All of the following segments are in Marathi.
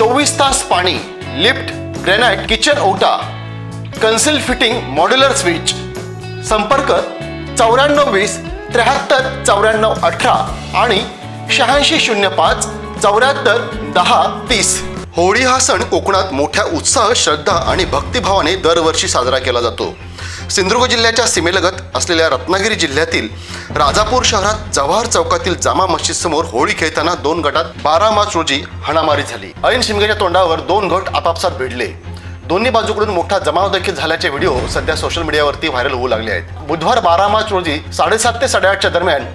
चोवीस तास पाणी लिफ्ट ग्रेनाइट किचन ओटा कन्सिल फिटिंग मॉड्युलर स्विच. संपर्क चौऱ्याण्णव वीस त्र्याहत्तर चौऱ्याण्णव अठरा आणि शहाऐंशी शून्य पाच चौऱ्याहत्तर दहा तीस. होळी हा सण कोकणात मोठ्या उत्साह श्रद्धा आणि भक्तिभावाने दरवर्षी साजरा केला जातो. सिंधुदुर्ग जिल्ह्याच्या सीमेलगत असलेल्या रत्नागिरी जिल्ह्यातील राजापूर शहरात जवाहर चौकातील जामा मस्जिद समोर होळी खेळताना दोन गटात बारा मार्च रोजी हाणामारी झाली. ऐन शिमग्याच्या तोंडावर दोन गट आपापसात भिडले. दोन्ही बाजूकडून मोठा जमाव देखील झाल्याचे व्हिडिओ सध्या सोशल मीडियावरती व्हायरल होऊ लागले आहेत. बुधवार बारा मार्च रोजी साडेसात ते साडेआठच्या दरम्यान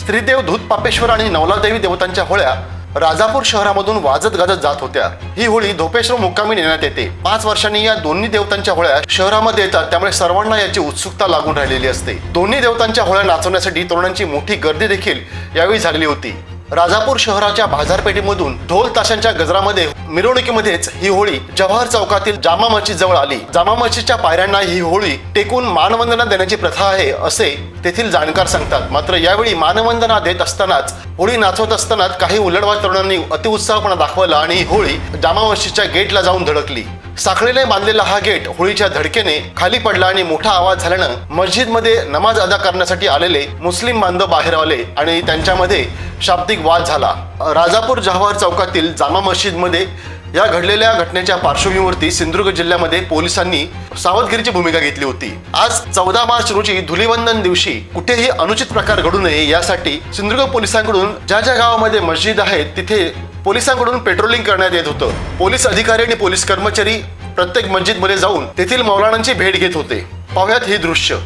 स्त्रीदेव धूत पापेश्वर आणि नवलादेवी देवतांच्या होळ्या राजापूर शहरामधून वाजत गाजत जात होत्या. ही होळी धोपेश्वर मुक्कामी नेण्यात येते. पाच वर्षांनी या दोन्ही देवतांच्या होळ्या शहरामध्ये येतात त्यामुळे सर्वांना याची उत्सुकता लागून राहिलेली असते. दोन्ही देवतांच्या होळ्या नाचवण्यासाठी तरुणांची मोठी गर्दी देखील यावेळी झालेली होती. राजापूर शहराच्या बाजारपेठेमधून ढोल ताशांच्या गजरामध्ये मिरवणुकीमध्येच ही होळी जवाहर चौकातील जामा मस्जिद जवळ आली. जामा मस्जिदच्या पायऱ्यांना ही होळी टेकून मानवंदना देण्याची प्रथा आहे असे तेथील जाणकार सांगतात. मात्र यावेळी मानवंदना देत असतानाच होळी नाचवत असतानाच काही उलडवा तरुणांनी अतिउत्साहपणा दाखवला आणि ही होळी जामा मस्जिदच्या गेटला जाऊन धडकली. साखळीने बांधलेला हा गेट होळीच्या धडकेने खाली पडला आणि मोठा आवाज झाल्यानं मस्जिदमध्ये नमाज अदा करण्यासाठी आलेले मुस्लिम बांधव बाहेर आले आणि त्यांच्यामध्ये शाब्दिक वाद झाला. राजापूर जवाहर चौकातील जामा मस्जिदमध्ये या घडलेल्या घटनेच्या पार्श्वभूमीवरती सिंधुदुर्ग जिल्ह्यामध्ये पोलिसांनी सावधगिरीची भूमिका घेतली होती. आज चौदा मार्च रोजी धुलीवंदन दिवशी कुठेही अनुचित प्रकार घडू नये यासाठी सिंधुदुर्ग पोलिसांकडून ज्या ज्या गावामध्ये मस्जिद आहेत तिथे पोलिसांकडून पेट्रोलिंग करण्यात येत होतं. पोलीस अधिकारी आणि पोलीस कर्मचारी प्रत्येक मस्जिदमध्ये जाऊन तेथील मौलानांची भेट घेत होते. पाहुयात हे दृश्य.